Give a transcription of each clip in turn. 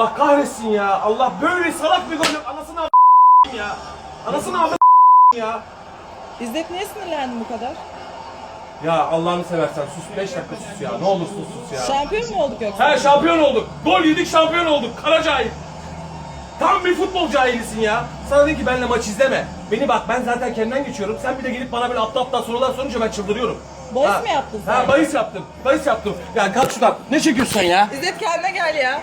Allah kahretsin ya. Allah böyle salak bir gol yok. Anasını av ya. Anasını av ya. İzzet niye sinirlendin bu kadar? Ya Allah'ını seversen sus 5 dakika sus ya. Ne olursun sus ya. Şampiyon mu olduk yoksa? He şampiyon olduk. Gol yedik şampiyon olduk. Kara cahil. Tam bir futbol cahilisin ya. Sana dedi ki benimle maç izleme. Beni bak ben zaten kendimden geçiyorum. Sen bir de gelip bana böyle aptal aptal sorular sorunca ben çıldırıyorum. Bahis mi yaptın sen? Ha bahis yaptım. Bahis yaptım. Ya kalk şuradan. Ne çekiyorsun sen ya? İzzet kendine gel ya.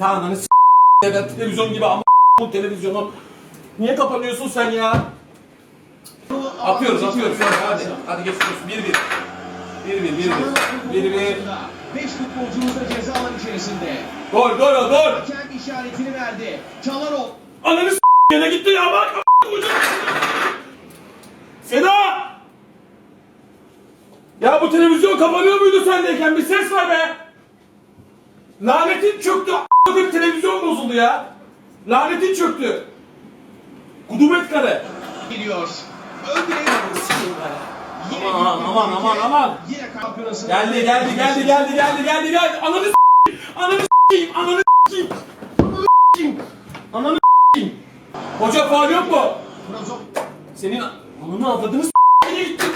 Tamam hani s*** ben televizyon gibi ama bu televizyonu. Niye kapanıyorsun sen ya? Atıyoruz atıyoruz hadi hadi. Geçiyoruz 1-1. 1-1 1-1. 1-1. 5 futbolcumuz da ceza alan içerisinde. Gol gol gol. Hakem işaretini verdi. Çalhanoğlu Ananı s*** yine gitti ya bak. Seda! Ya bu televizyon kapanıyor muydu sendeyken? Bir ses var be! Lanetin çöktü. A**lık televizyon bozuldu ya. Lanetin çöktü. Kudumet kare. gidiyor. Yine Aman, aman, aman, aman. Geldi geldi geldi geldi geldi geldi geldi. Ananı s**eyim. Ananı s**eyim. Ananı s**eyim. Ananı s**eyim. Ananı s**eyim. Hoca faul yok mu? Senin ananı avladığını s*** Nereye gittin?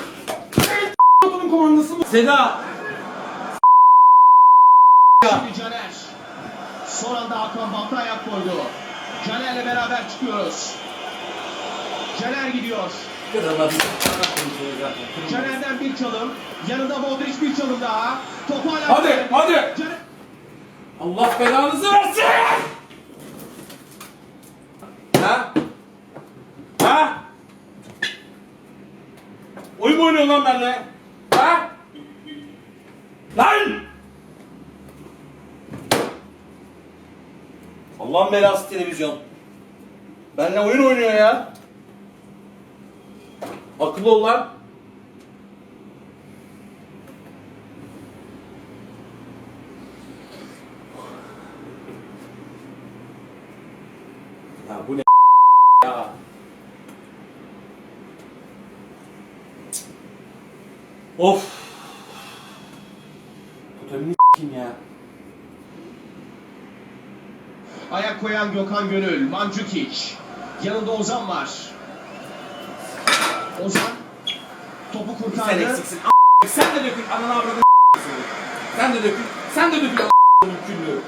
Nereye gittin? Bunun komandası mı? Seda. Şimdi Caner. Son anda Hakan Balta ayak koydu. Caner'le beraber çıkıyoruz. Caner gidiyor. Caner'den bir çalım. Yanında Modric bir çalım daha. Topu hala... Hadi, hadi. Caner... Allah belanızı versin. Ha? Ha? Oyun mu oynuyorsun lan benimle? Ha? Lan! Allah'ın belası televizyon. Benimle oyun oynuyor ya. Akıllı ol lan. Ya bu ne ya? Of. Totemini kim ya? Ayak koyan Gökhan Gönül, Mandzukic. Yanında Ozan var. Ozan topu Sen kurtardı. eksiksin. A- Sen de dökül ananı avradını Sen de dökül. Sen de dökül a**ının küllü.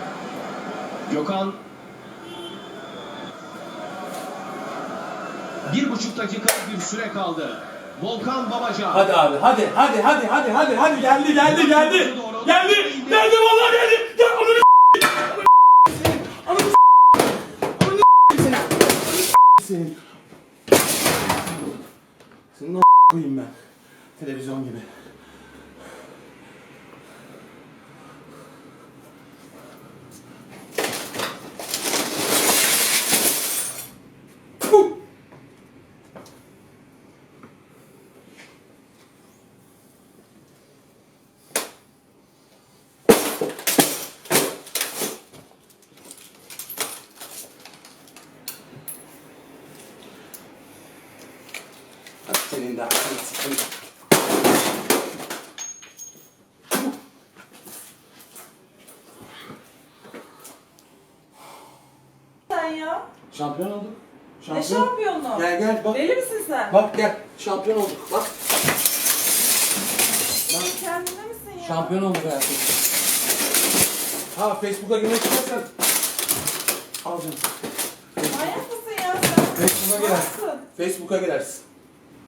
Gökhan bir buçuk dakika bir süre kaldı. Volkan Babacan. Hadi abi hadi hadi hadi hadi hadi hadi geldi geldi geldi. Geldi geldi. Gel ananı s**eyim. Ananı s**eyim. Ananı s**eyim seni. Ananı s**eyim seni. Senin o ben. Televizyon gibi. Senin de aklını sıkın. Sen ya? Şampiyon olduk. Ne şampiyonu? Gel gel bak. Deli misin sen? Bak gel. Şampiyon olduk. Bak. Kendine misin ya? Şampiyon olduk hayatım. Ha Facebook'a girmek istersen. Al canım. Manyak mısın ya sen? Facebook'a girersin. Nasılsın? Facebook'a girersin.